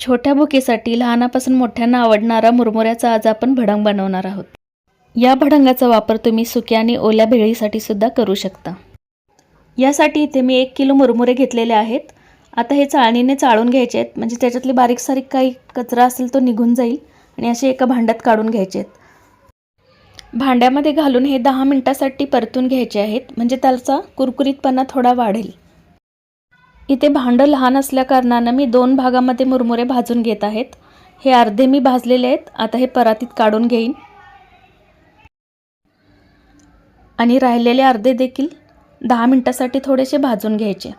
छोट्या भुकेसाठी लहानापासून मोठ्यांना आवडणारा मुरमुऱ्याचा आज आपण भडंग बनवणार आहोत. या भडंगाचा वापर तुम्ही सुक्या आणि ओल्या भेळीसाठी सुद्धा करू शकता. यासाठी इथे मी एक किलो मुरमुरे घेतलेले आहेत. आता हे चाळणीने चाळून घ्यायचे आहेत. म्हणजे त्याच्यातले बारीक सारीक काही कचरा असेल तो निघून जाईल आणि असे एका भांड्यात काढून घ्यायचे आहेत. भांड्यामध्ये घालून हे दहा मिनटासाठी परतून घ्यायचे आहेत. म्हणजे त्याचा कुरकुरीतपणा थोडा वाढेल. इथे भांडं लहान असल्याकारणानं मी दोन भागामध्ये मुरमुरे भाजून घेत आहेत. हे अर्धे मी भाजलेले आहेत. आता हे परातीत काढून घेईन. आणि राहिलेले अर्धे देखील दहा मिनटासाठी थोडेसे भाजून घ्यायचे.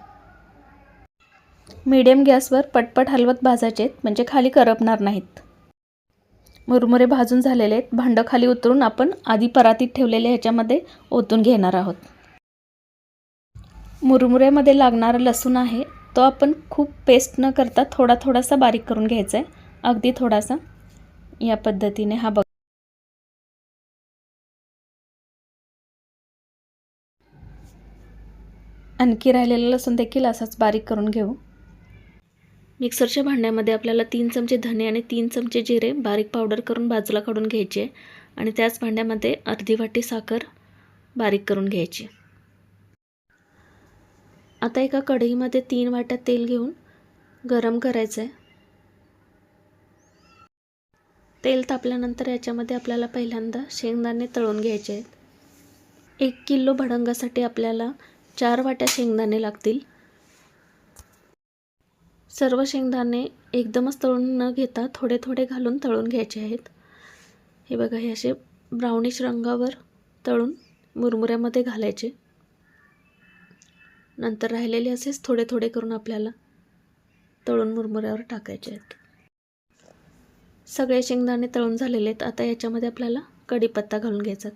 मीडियम गॅसवर पटपट हलवत भाजायचे आहेत. म्हणजे खाली करपणार नाहीत. मुरमुरे भाजून झालेले आहेत. भांडं खाली उतरून आपण आधी परातीत ठेवलेले ह्याच्यामध्ये ओतून घेणार आहोत. मुरमुऱ्यामध्ये लागणारा लसूण आहे तो आपण खूप पेस्ट न करता थोडा थोडासा बारीक करून घ्यायचा आहे अगदी थोडासा. या पद्धतीने हा बघ. आणखी राहिलेला लसूण देखील असाच बारीक करून घेऊ. मिक्सरच्या भांड्यामध्ये आपल्याला तीन चमचे धने आणि तीन चमचे जिरे बारीक पावडर करून बाजूला काढून घ्यायचे. आणि त्याच भांड्यामध्ये अर्धी वाटी साखर बारीक करून घ्यायची. आता एका कढईमध्ये तीन वाट्या तेल घेऊन गरम करायचं आहे तेल तापल्यानंतर याच्यामध्ये आपल्याला पहिल्यांदा शेंगदाणे तळून घ्यायचे आहेत. एक किलो भडंगासाठी आपल्याला चार वाट्या शेंगदाणे लागतील. सर्व शेंगदाणे एकदमच तळून न घेता थोडे थोडे घालून तळून घ्यायचे आहेत. हे बघा हे असे ब्राउनिश रंगावर तळून मुरमुऱ्यामध्ये घालायचे. नंतर राहिलेले असेच थोडे थोडे करून आपल्याला तळून मुरमुऱ्यावर टाकायचे आहेत. सगळे शेंगदाणे तळून झालेले आहेत. आता याच्यामध्ये आपल्याला कढीपत्ता घालून घ्यायचा.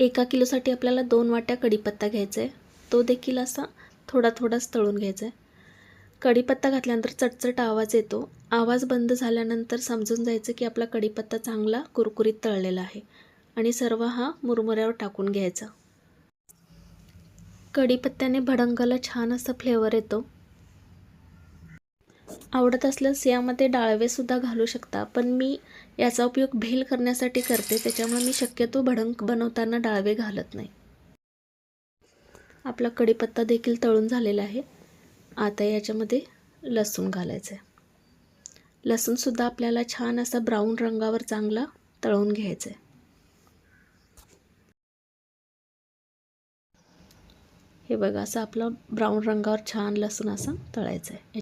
एका किलोसाठी आपल्याला दोन वाट्या कढीपत्ता घ्यायचा आहे. तो देखील असा थोडा थोडाच तळून घ्यायचा आहे. कढीपत्ता घातल्यानंतर चटचट आवाज येतो. आवाज बंद झाल्यानंतर समजून जायचं की आपला कढीपत्ता चांगला कुरकुरीत तळलेला आहे आणि सर्व हा मुरमुऱ्यावर टाकून घ्यायचा. कढीपत्त्याने भडंगाला छान असा फ्लेवर येतो. आवडत असल्यास यामध्ये डाळवेसुद्धा घालू शकता पण मी याचा उपयोग भेल करण्यासाठी करते त्याच्यामुळे मी शक्यतो भडंग बनवताना डाळवे घालत नाही. आपला कढीपत्ता देखील तळून झालेला आहे. आता याच्यामध्ये लसूण घालायचं आहे लसूणसुद्धा आपल्याला छान असा ब्राऊन रंगावर चांगला तळून घ्यायचं आहे हे बघा असं आपलं ब्राऊन रंगावर छान लसूण असं तळायचं आहे.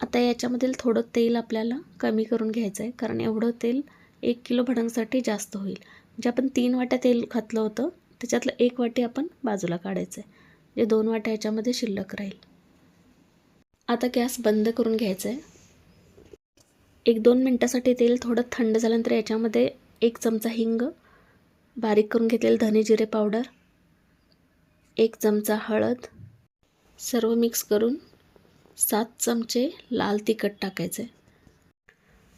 आता याच्यामधील थोडं तेल आपल्याला कमी करून घ्यायचं आहे कारण एवढं तेल एक किलो भडंगसाठी जास्त होईल. म्हणजे आपण तीन वाट्या तेल घातलं होतं त्याच्यातलं एक वाटी आपण बाजूला काढायचं आहे म्हणजे दोन वाट्या याच्यामध्ये शिल्लक राहील. आता गॅस बंद करून घ्यायचं आहे एक दोन मिनटासाठी तेल थोडं थंड झाल्यानंतर याच्यामध्ये एक चमचा हिंग बारीक करून घेतलेलं धने जिरे पावडर एक चमचा हळद सर्व मिक्स करून सात चमचे लाल तिखट टाकायचे.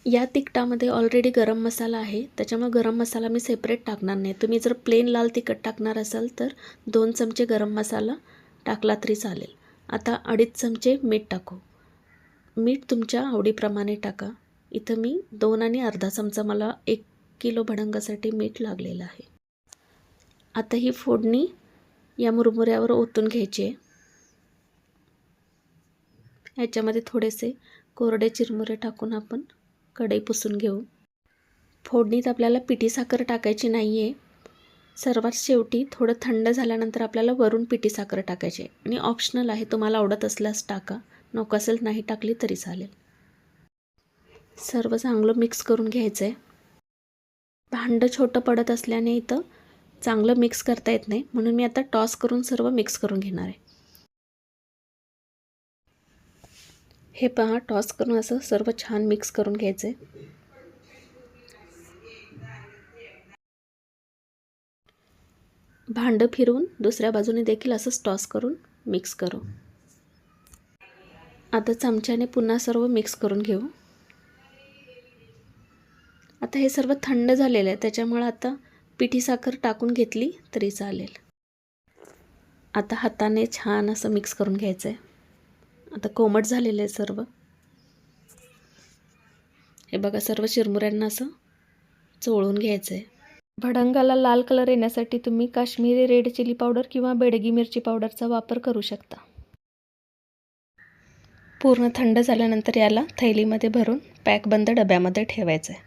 या तिखटामध्ये ऑलरेडी गरम मसाला आहे. त्याच्यामुळे गरम मसाला मी सेपरेट टाकणार नाही. तुम्ही जर प्लेन लाल तिखट टाकणार असाल तर दोन चमचे गरम मसाला टाकला तरी चालेल. आता अडीच चमचे मीठ टाकू. मीठ तुमच्या आवडीप्रमाणे टाका. इथं मी दोन आणि अर्धा चमचा मला एक किलो भडंगासाठी मीठ लागलेलं आहे. आता ही फोडणी या मुरमुऱ्यावर ओतून घ्यायचे. याच्यामध्ये थोडेसे कोरडे चिरमुरे टाकून आपण कढई पुसून घेऊ. फोडणीत आपल्याला पिठी साखर टाकायची नाही आहे सर्वात शेवटी थोडं थंड झाल्यानंतर आपल्याला वरून पिठी साखर टाकायची आहे. आणि ऑप्शनल आहे तुम्हाला आवडत असल्यास टाका. नको असेल नाही टाकली तरी चालेल. सर्व चांगलं मिक्स करून घ्यायचं आहे भांडं छोटं पडत असल्याने इथं चांगलं मिक्स करता येत नाही. म्हणून मी आता टॉस करून सर्व मिक्स करून घेणार आहे. हे पहा टॉस करून असं सर्व छान मिक्स करून घ्यायचं आहे भांडं फिरवून दुसऱ्या बाजूने देखील असंच टॉस करून मिक्स करू. आता चमच्याने पुन्हा सर्व मिक्स करून घेऊ. आता हे सर्व थंड झालेलं आहे. त्याच्यामुळं आता पिठी साखर टाकून घेतली तरी चालेल. आता हाताने छान असं मिक्स करून घ्यायचं आहे आता कोमट झालेलं आहे सर्व. हे बघा सर्व चिरमुऱ्यांना असं चोळून घ्यायचं आहे भडंगाला लाल कलर येण्यासाठी तुम्ही काश्मीरी रेड चिली पावडर किंवा बेडगी मिरची पावडरचा वापर करू शकता. पूर्ण थंड झाल्यानंतर याला थैलीमध्ये भरून पॅकबंद डब्यामध्ये ठेवायचं आहे